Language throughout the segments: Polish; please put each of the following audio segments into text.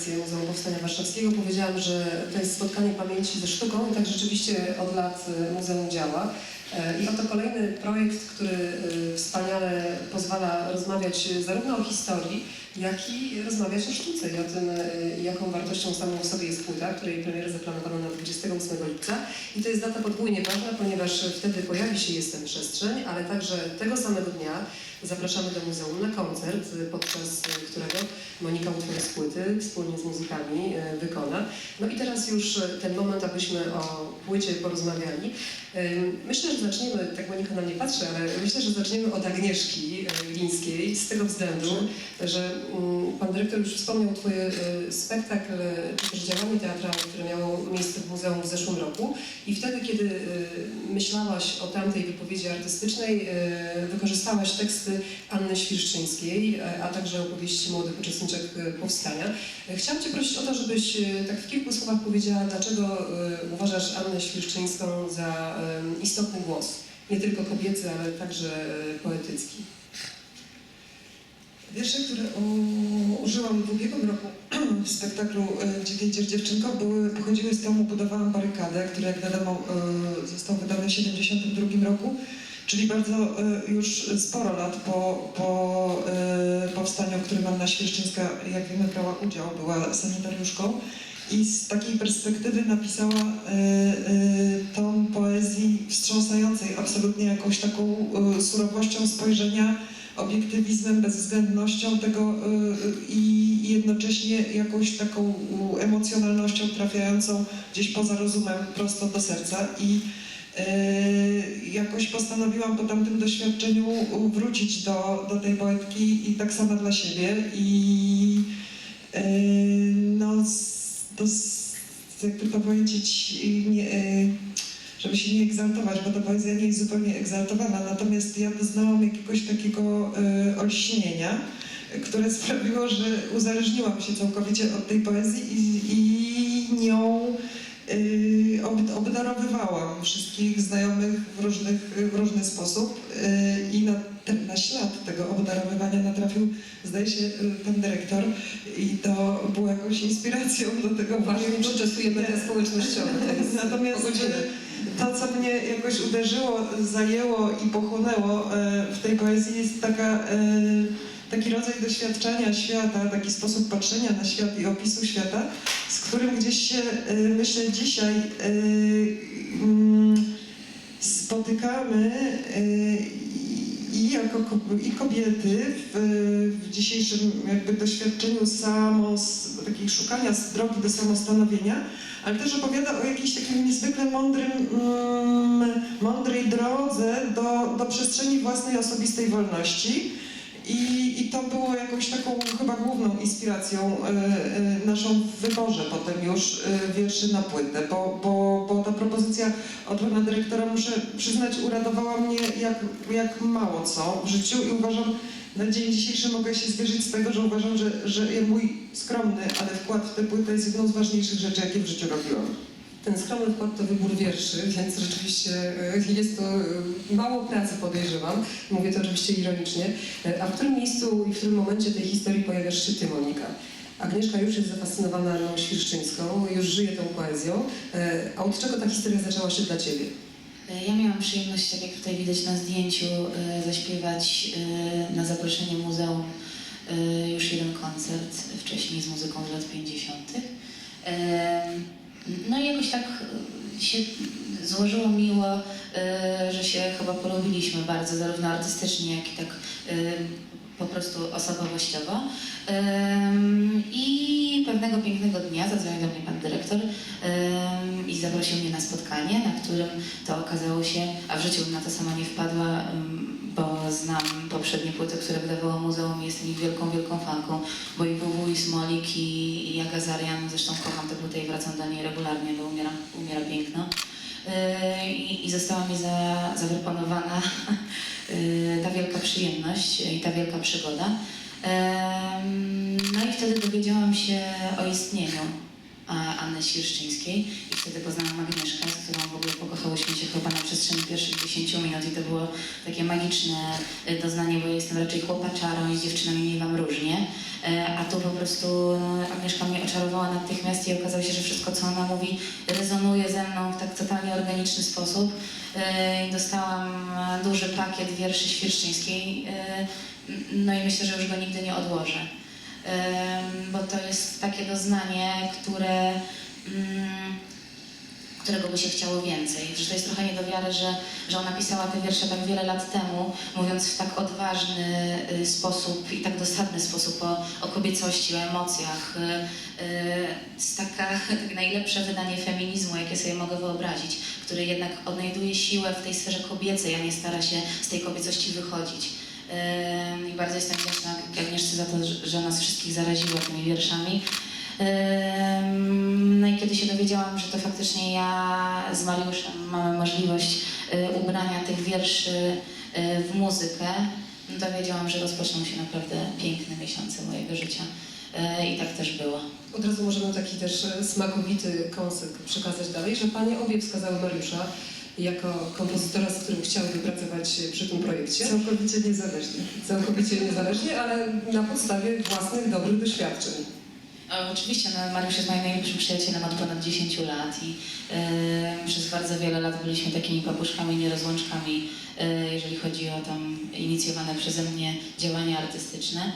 kolekcję Muzeum Powstania Warszawskiego. Powiedziałam, że to jest spotkanie pamięci ze sztuką i tak rzeczywiście od lat y, muzeum działa. I oto kolejny projekt, który y, wspaniale pozwala rozmawiać zarówno o historii, jak i rozmawiać o sztuce i o tym, y, jaką wartością samą w sobie jest płyta, której premierę zaplanowano na 28 lipca. I to jest data podwójnie ważna, ponieważ wtedy pojawi się Jestem Przestrzeń, ale także tego samego dnia zapraszamy do muzeum na koncert, y, podczas y, którego Monika utwór z płyty wspólnie z muzykami y, wykona. No i teraz już y, ten moment, abyśmy o płycie porozmawiali. Myślę, że zaczniemy, tak Monika na mnie patrzy, ale myślę, że zaczniemy od Agnieszki y, Glińskiej z tego względu, że mm, pan dyrektor już wspomniał Twoje y, spektakl, y, czy też działanie teatralne, które miało miejsce w muzeum w zeszłym roku i wtedy, kiedy myślałaś o tamtej wypowiedzi artystycznej, wykorzystałaś teksty Anny Świerszczyńskiej, a także opowieści młodych uczestniczek powstania. Chciałam Cię prosić o to, żebyś tak w kilku słowach powiedziała, dlaczego uważasz Annę Świerszczyńską za istotny głos, nie tylko kobiecy, ale także y, poetycki. Wiersze, które użyłam w ubiegłym roku w spektaklu e, Gdzie wiedziesz dziewczynko, były, pochodziły z tomu Budowałam barykadę, który jak wiadomo e, został wydany w 1972 roku, czyli bardzo e, już sporo lat po, po e, powstaniu, w którym Anna Świerszczyńska, jak wiemy, brała udział, była sanitariuszką. I z takiej perspektywy napisała e, e, tom poezji wstrząsającej absolutnie jakąś taką e, surowością spojrzenia obiektywizmem, bezwzględnością tego y, y, i jednocześnie jakąś taką y, emocjonalnością trafiającą gdzieś poza rozumem prosto do serca. I y, jakoś postanowiłam po tamtym doświadczeniu wrócić do, do tej poetki i tak samo dla siebie. I y, no to jakby to powiedzieć nie, y, żeby się nie egzaltować, bo ta poezja nie jest zupełnie egzaltowana, natomiast ja doznałam jakiegoś takiego y, olśnienia, które sprawiło, że uzależniłam się całkowicie od tej poezji i, i nią y, ob, obdarowywałam wszystkich znajomych w, różnych, w różny sposób y, i na, ten, na ślad tego obdarowywania natrafił, zdaje się, y, pan dyrektor i to było jakąś inspiracją do tego media społecznościowe. To jest Natomiast godzinę. to, co mnie jakoś uderzyło, zajęło i pochłonęło e, w tej poezji jest taka, e, taki rodzaj doświadczenia świata, taki sposób patrzenia na świat i opisu świata, z którym gdzieś się, e, myślę, dzisiaj e, mm, spotykamy e, i jako ko- i kobiety w, w dzisiejszym jakby doświadczeniu samo, takiej szukania drogi do samostanowienia, ale też opowiada o jakiejś takiej niezwykle mądrym, mm, mądrej drodze do, do przestrzeni własnej osobistej wolności. I, I to było jakąś taką chyba główną inspiracją e, e, naszą w wyborze potem już e, wierszy na płytę, bo, bo, bo ta propozycja od pana dyrektora, muszę przyznać, uradowała mnie jak, jak mało co w życiu i uważam, na dzień dzisiejszy mogę się zwierzyć z tego, że uważam, że, że mój skromny, ale wkład w tę płytę jest jedną z ważniejszych rzeczy, jakie w życiu robiłam. Ten skromny wkład to wybór wierszy, więc rzeczywiście e, jest to e, mało pracy, podejrzewam. Mówię to oczywiście ironicznie. E, A w którym miejscu i w którym momencie tej historii pojawiasz się Ty, Monika? Agnieszka już jest zafascynowana Anną Świerszczyńską, już żyje tą poezją. A od czego ta historia zaczęła się dla Ciebie? Ja miałam przyjemność, tak jak tutaj widać na zdjęciu, zaśpiewać na zaproszenie muzeum już jeden koncert, wcześniej z muzyką z lat 50. No i jakoś tak e, się złożyło miło, e, że się chyba polubiliśmy bardzo, zarówno artystycznie, jak i tak e, po prostu osobowościowo. I pewnego pięknego dnia zadzwonił do mnie pan dyrektor i zaprosił mnie na spotkanie, na którym to okazało się, a w życiu na to sama nie wpadła, bo znam poprzednie płyty, które wydawało muzeum i jestem ich wielką, wielką fanką, bo i WW, i Smolik, i, i Agazarian, zresztą kocham tę płytę i wracam do niej regularnie, bo umiera, umiera piękno. Yy, I, I została mi za, zaproponowana yy, ta wielka przyjemność i ta wielka przygoda. No i wtedy dowiedziałam się o istnieniu Anny Świerszczyńskiej i wtedy poznałam Agnieszkę, z którą w ogóle pokochałyśmy się chyba na przestrzeni pierwszych 10 minut. I to było takie magiczne e, doznanie, bo ja jestem raczej chłopaczarą i z dziewczynami miewam różnie, e, a tu po prostu Agnieszka mnie oczarowała natychmiast i okazało się, że wszystko co ona mówi rezonuje ze mną w tak totalnie organiczny sposób. E, dostałam e, duży pakiet wierszy Świerszczyńskiej, e, no i myślę, że już go nigdy nie odłożę, E, bo to jest takie doznanie, które, mm, którego by się chciało więcej. Że to jest trochę nie do wiary, że, że ona pisała te wiersze tak wiele lat temu, mówiąc w tak odważny y, sposób i tak dosadny sposób o, o kobiecości, o emocjach. Y, y, jest taka, takie najlepsze wydanie feminizmu, jakie sobie mogę wyobrazić, który jednak odnajduje siłę w tej sferze kobiecej, a nie stara się z tej kobiecości wychodzić. I bardzo jestem wdzięczna Agnieszce za to, że- nas wszystkich zaraziła tymi wierszami. No i kiedy się dowiedziałam, że to faktycznie ja z Mariuszem mamy możliwość y, ubrania tych wierszy y, w muzykę, no to wiedziałam, że rozpoczną się naprawdę piękne miesiące mojego życia. Y, I tak też było. Od razu możemy taki też e, smakowity koncept przekazać dalej, że Panie obie wskazały Mariusza jako kompozytora, z którym chciałyby pracować przy tym projekcie. Całkowicie niezależnie. Całkowicie niezależnie, ale na podstawie własnych dobrych doświadczeń. O, Oczywiście, no, Mariusz jest moim najlepszym przyjacielem od ponad 10 lat i e, przez bardzo wiele lat byliśmy takimi papuszkami, nierozłączkami, e, jeżeli chodzi o tam inicjowane przeze mnie działania artystyczne.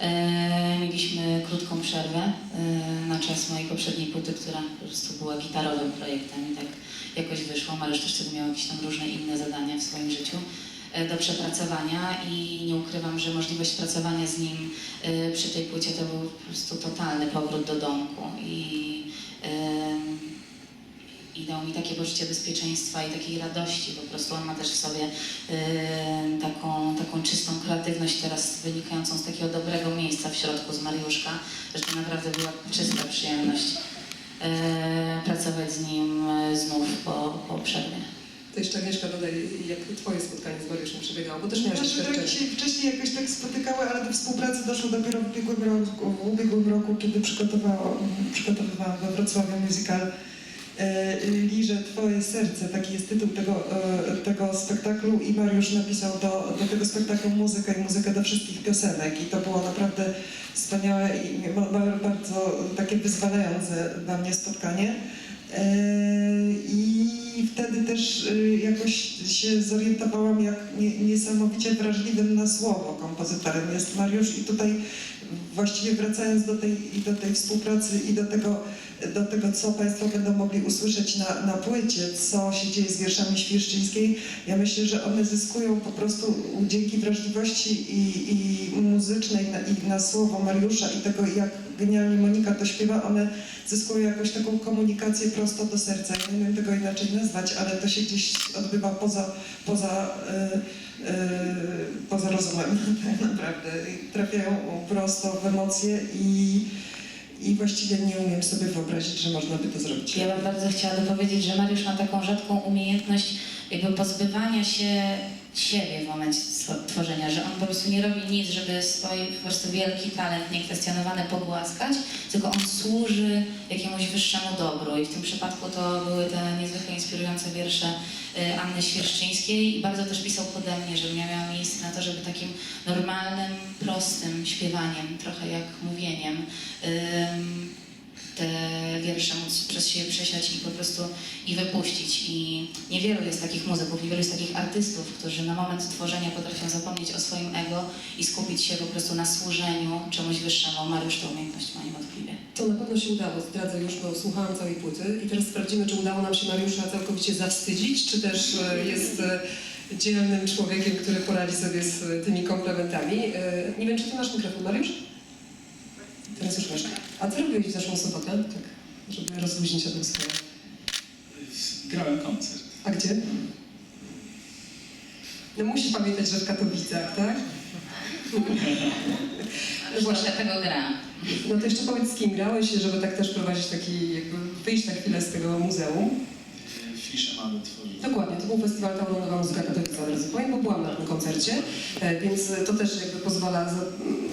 E, mieliśmy krótką przerwę e, na czas mojej poprzedniej płyty, która po prostu była gitarowym projektem Mariusz też wtedy miał jakieś tam różne inne zadania w swoim życiu e, do przepracowania i nie ukrywam, że możliwość pracowania z nim y, przy tej płycie to był po prostu totalny powrót do domku i, i dał mi takie poczucie bezpieczeństwa i takiej radości. Po prostu on ma też w sobie taką, taką czystą kreatywność teraz wynikającą z takiego dobrego miejsca w środku z Mariuszka, że to naprawdę była czysta przyjemność pracować z nim y, znów po, po przerwie. To jeszcze Agnieszka dodaj, jak Twoje spotkanie z Mariuszem przebiegało, bo też miałaś Nasze drogi się wcześniej jakoś tak spotykały, ale do współpracy doszło dopiero w ubiegłym roku, w ubiegłym roku kiedy przygotowałam, przygotowywałam we Wrocławiu musical e, Liże Twoje serce, taki jest tytuł tego, e, tego spektaklu i Mariusz napisał do, do tego spektaklu muzykę i muzykę do wszystkich piosenek i to było naprawdę wspaniałe i ba- ba- bardzo takie wyzwalające dla mnie spotkanie. E, I wtedy też e, jakoś się zorientowałam, jak nie, niesamowicie wrażliwym na słowo kompozytorem jest Mariusz. I tutaj właściwie wracając do tej, i do tej współpracy i do tego, do tego, co Państwo będą mogli usłyszeć na, na płycie, co się dzieje z wierszami Świerszczyńskiej, ja myślę, że one zyskują po prostu dzięki wrażliwości i, i muzycznej i na słowo Mariusza i tego, jak genialnie Monika to śpiewa, one zyskują jakąś taką komunikację prosto do serca. Ja nie wiem tego inaczej nazwać, ale to się gdzieś odbywa poza, poza, y, y, poza rozumem tak naprawdę. Trafiają prosto w emocje i, i właściwie nie umiem sobie wyobrazić, że można by to zrobić. Ja bym bardzo chciała dopowiedzieć, że Mariusz ma taką rzadką umiejętność jakby pozbywania się siebie w momencie tworzenia, że on po prostu nie robi nic, żeby swój po prostu wielki talent niekwestionowany pogłaskać, tylko on służy jakiemuś wyższemu dobru. I w tym przypadku to były te niezwykle inspirujące wiersze y, Anny Świerszczyńskiej. I bardzo też pisał pode mnie, żebym ja miała miejsce na to, żeby takim normalnym, prostym śpiewaniem, trochę jak mówieniem, ym, te wiersze móc przez siebie przesiać i po prostu i wypuścić. I niewielu jest takich muzyków, niewielu jest takich artystów, którzy na moment tworzenia potrafią zapomnieć o swoim ego i skupić się po prostu na służeniu czemuś wyższemu. Mariusz tę umiejętność ma niewątpliwie. To na pewno się udało, zdradzę już, bo słuchałam całej płyty i teraz sprawdzimy, czy udało nam się Mariusza całkowicie zawstydzić, czy też e, jest e, dzielnym człowiekiem, który poradzi sobie z tymi komplementami. E, Nie wiem, czy ty masz mikrofon, Mariusz? Teraz już masz. A co robiłeś w zeszłą sobotę? Tak, żeby rozluźnić atmosferę. Grałem koncert. A gdzie? No musisz pamiętać, że w Katowicach, tak? Właśnie tego gra. No to jeszcze powiedz, z kim grałeś, żeby tak też prowadzić taki, jakby wyjść na chwilę z tego muzeum. Mady tworzy. Dokładnie, to był festiwal Tauro Nowa Muzyka razu powiem, bo byłam na tym koncercie, e, więc to też jakby pozwala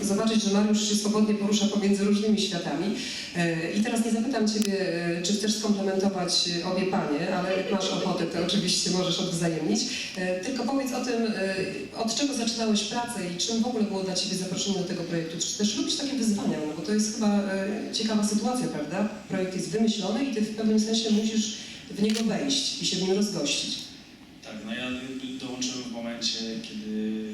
zobaczyć, że Mariusz się swobodnie porusza pomiędzy różnymi światami. E, I teraz nie zapytam Ciebie, e, czy chcesz skomplementować obie panie, ale jak masz ochotę, to oczywiście możesz odwzajemnić. Tylko powiedz o tym, od czego zaczynałeś pracę i czym w ogóle było dla Ciebie zaproszenie do tego projektu. Czy też lubisz takie wyzwania? No bo to jest chyba ciekawa sytuacja, prawda? Projekt jest wymyślony i Ty w pewnym sensie musisz w niego wejść i się w nim rozgościć. Tak, no ja dołączyłem w momencie, kiedy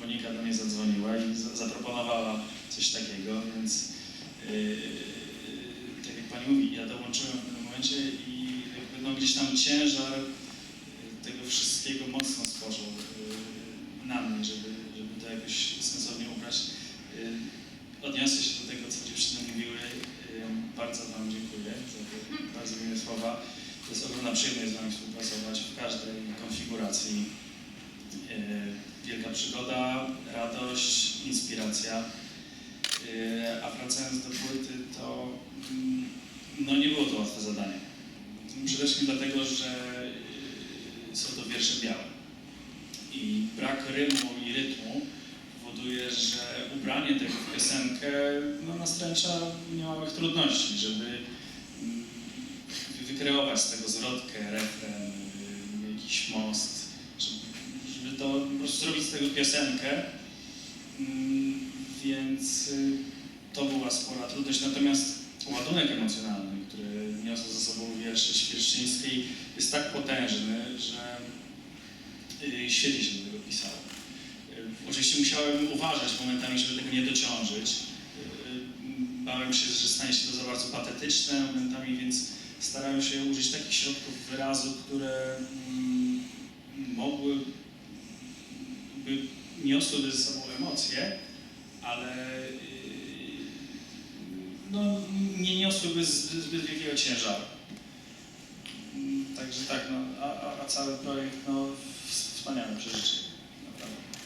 Monika do mnie zadzwoniła i za- zaproponowała coś takiego, więc yy, tak jak Pani mówi, ja dołączyłem w tym momencie i jakby no gdzieś tam ciężar yy, tego wszystkiego mocno spoczął yy, na mnie, żeby, żeby to jakoś sensownie ubrać. Yy, Odniosę się słowa. To jest ogromna przyjemność z Wami współpracować w każdej konfiguracji. Yy, Wielka przygoda, radość, inspiracja. Yy, A wracając do płyty, to mm, no nie było to łatwe zadanie. Przede wszystkim dlatego, że yy, są to wiersze białe. I brak rymu i rytmu powoduje, że ubranie tego w piosenkę no, nastręcza niemałych trudności, żeby wykreować z tego zwrotkę, refren, jakiś most, żeby, to po prostu zrobić z tego piosenkę. Mm, Więc y, to była spora trudność. Natomiast ładunek emocjonalny, który niosą ze sobą wiersze Świerszczyńskiej jest tak potężny, że y, świetnie się do tego pisało. Y, Oczywiście musiałem uważać momentami, żeby tego nie dociążyć. Bałem się, że stanie się to za bardzo patetyczne momentami, więc starałem się użyć takich środków wyrazu, które mm, mogły, by niosłyby ze sobą emocje, ale yy, no, nie niosłyby zbyt, wielkiego ciężaru. Także tak, no, a, a, cały projekt, no, wspaniałe przeżycie.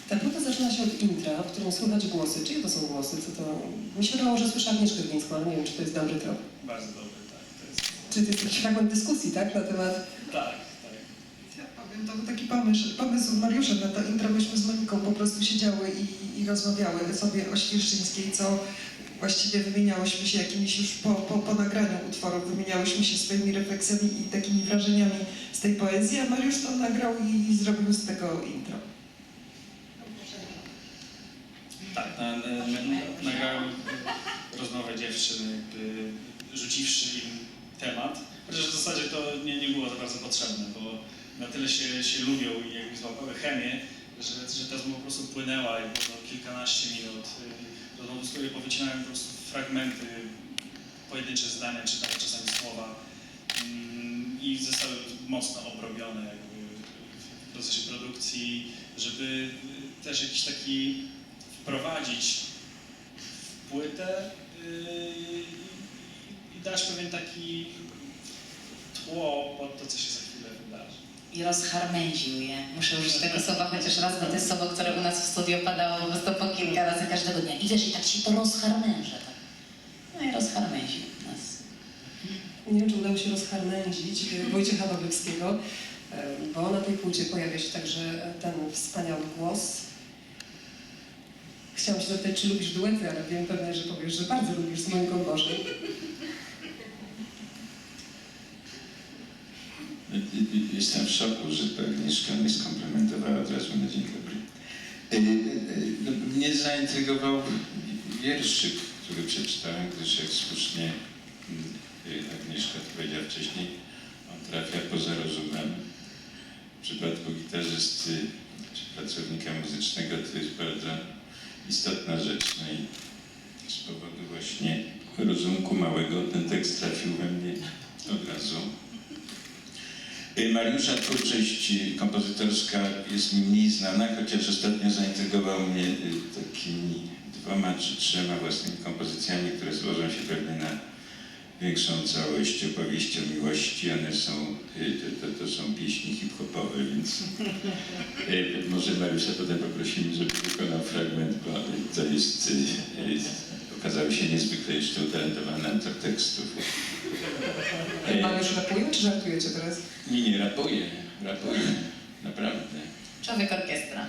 Ta płyta zaczyna się od intra, w którym słychać głosy. Czyje to są głosy? Co to... Mi się wydawało, że słyszę Agnieszkę Glińską, ale nie wiem, czy to jest dobry trop. Bardzo dobry, Czy to jest jakiś fragment dyskusji, tak, na temat... tak, tak. Ja powiem, to był taki pomysł, pomysł Mariusza na to intro. Myśmy z Moniką po prostu siedziały i, i rozmawiały sobie o Świerszczyńskiej, co właściwie wymieniałyśmy się jakimiś już po, po, po nagraniu utworu, wymieniałyśmy się swoimi refleksjami i takimi wrażeniami z tej poezji, a Mariusz to nagrał i, i zrobił z tego intro. Tak, na, na, na, nagrałem rozmowę dziewczyn, jakby rzuciwszy im temat. Chociaż w zasadzie to nie, nie było za bardzo potrzebne, bo na tyle się, się lubią i jakby złapały chemię, że, że ta rozmowa po prostu płynęła i było kilkanaście minut y, rozmowy, z której powycinałem po prostu fragmenty, pojedyncze zdania, czy nawet czasami słowa mm, i zostały mocno obrobione jakby w procesie produkcji, żeby y, też jakiś taki wprowadzić w płytę yy, i dać pewien taki tło pod to, co się za chwilę wydarzy. I rozharmęził je. Muszę użyć tego słowa chociaż raz, bo to jest słowo, które u nas w studio padało po prostu po kilka razy każdego dnia. I wiesz, i tak się to rozharmęża. Tak. No i rozharmęził nas. Nie wiem, czy udało się rozharmędzić y, Wojciecha Babywskiego, y, bo na tej płycie pojawia się także ten wspaniały głos. Chciałam się zapytać, czy lubisz duety, ale wiem pewnie, że powiesz, że bardzo lubisz z Moniką. Jestem w szoku, że to Agnieszka mnie skomplementowała od razu na dzień dobry. E, e, no, Mnie zaintrygował wierszyk, który przeczytałem, gdyż jak słusznie e, Agnieszka powiedziała wcześniej, on trafia poza rozumem. W przypadku gitarzysty czy pracownika muzycznego to jest bardzo istotna rzecz. No i z powodu właśnie rozumku małego ten tekst trafił we mnie od razu. Mariusza twórczość kompozytorska jest mi mniej znana, chociaż ostatnio zaintrygował mnie y, takimi dwoma czy trzema własnymi kompozycjami, które złożą się pewnie na większą całość opowieści o miłości. One są, y, to, to, to są pieśni hip-hopowe, więc y, może Mariusza potem poprosimy, żeby wykonał fragment, bo to jest, y, y, okazał się niezwykle jeszcze utalentowany autor tekstów. Ej. Mariusz rapuje, czy żartujecie teraz? Nie, nie, rapuję, rapuję, naprawdę. Człowiek orkiestra.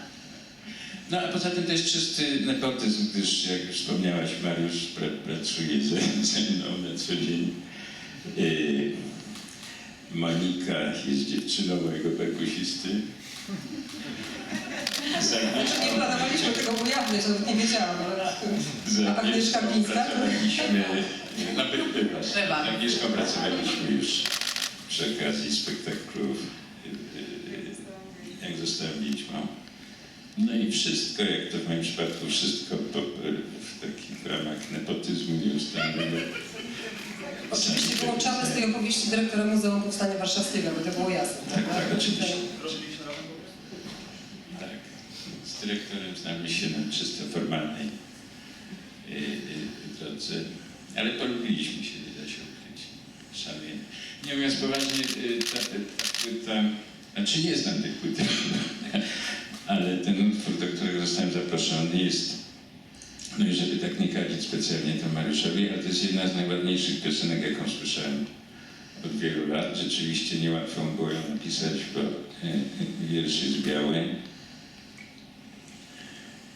No a poza tym to jest czysty nepotyzm, gdyż jak już wspomniałaś, Mariusz pra, pracuje ze, ze mną na co dzień. Yy, Monika jest dziewczyną mojego perkusisty. Z Agnieszką, Nie planowaliśmy tego ujawniać, nawet nie wiedziałam. ale- A Agnieszka Glińska? pracowaliśmy, by, bywa, z Bywa. Agnieszką pracowaliśmy już przy okazji spektaklu yy, jak zostałem wiedźmą. No i wszystko, jak to w moim przypadku, wszystko po, w takich ramach nepotyzmu nieustannego. Oczywiście wyłączamy z tej opowieści dyrektora Muzeum Powstania Warszawskiego, by to było jasne. Tak, tak, oczywiście. Tak. Z dyrektorem znamy się na czysto formalnej y, y, drodze, ale polubiliśmy się, nie da się ukryć. Szanujemy. Nie mówiąc poważnie, y, ta, ta płyta, znaczy nie znam tej płyty, ale ten utwór, do którego zostałem zaproszony jest, no i żeby tak nie kardzić specjalnie to Mariuszowi, ale to jest jedna z najładniejszych piosenek, jaką słyszałem od wielu lat. Rzeczywiście niełatwo było ją napisać, bo e, wiersz jest biały.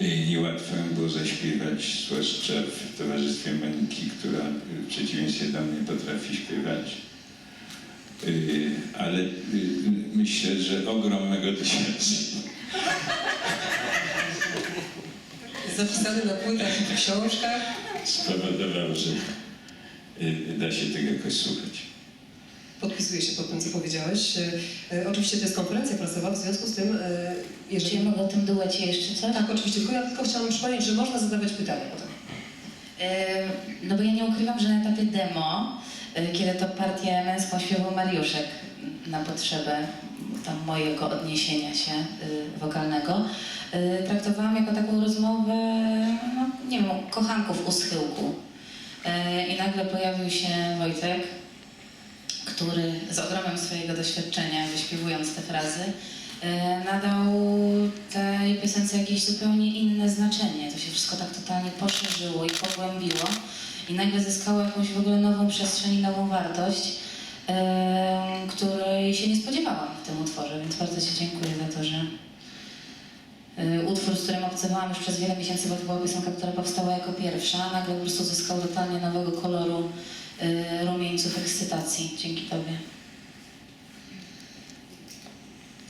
E, Niełatwo ją było zaśpiewać, zwłaszcza w towarzystwie Moniki, która w przeciwieństwie do mnie potrafi śpiewać. E, Ale myślę, że ogrom mego doświadczenia Zapisany na płytach i w książkach. spowodował, że da się tego jakoś słuchać. Podpisuję się pod tym, co powiedziałeś. E, e, Oczywiście to jest konferencja prasowa, w związku z tym, e, Czy jeżeli... ja mogę o tym duecie jeszcze coś? Tak, oczywiście, tylko ja tylko chciałam przypomnieć, że można zadawać pytania potem. No bo ja nie ukrywam, że na etapie demo, kiedy to partię męską śpiewał Mariuszek na potrzebę tam mojego odniesienia się y, wokalnego, y, traktowałam jako taką rozmowę, no, nie wiem, kochanków u schyłku. Y, I nagle pojawił się Wojtek, który z ogromem swojego doświadczenia, wyśpiewując te frazy, y, nadał tej piosence jakieś zupełnie inne znaczenie. To się wszystko tak totalnie poszerzyło i pogłębiło i nagle zyskało jakąś w ogóle nową przestrzeń nową wartość, y, której się nie spodziewałam w tym utworze, więc bardzo Ci dziękuję za to, że y, utwór, z którym obcowałam już przez wiele miesięcy, bo to była piosenka, która powstała jako pierwsza, nagle po prostu zyskał totalnie nowego koloru rumieńców ekscytacji dzięki Tobie.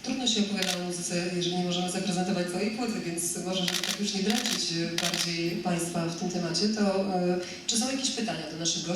Trudno się opowiada o muzyce, jeżeli nie możemy zaprezentować całej płyty, więc może, żeby tak już nie dręczyć bardziej Państwa w tym temacie, to e, czy są jakieś pytania do naszych gości?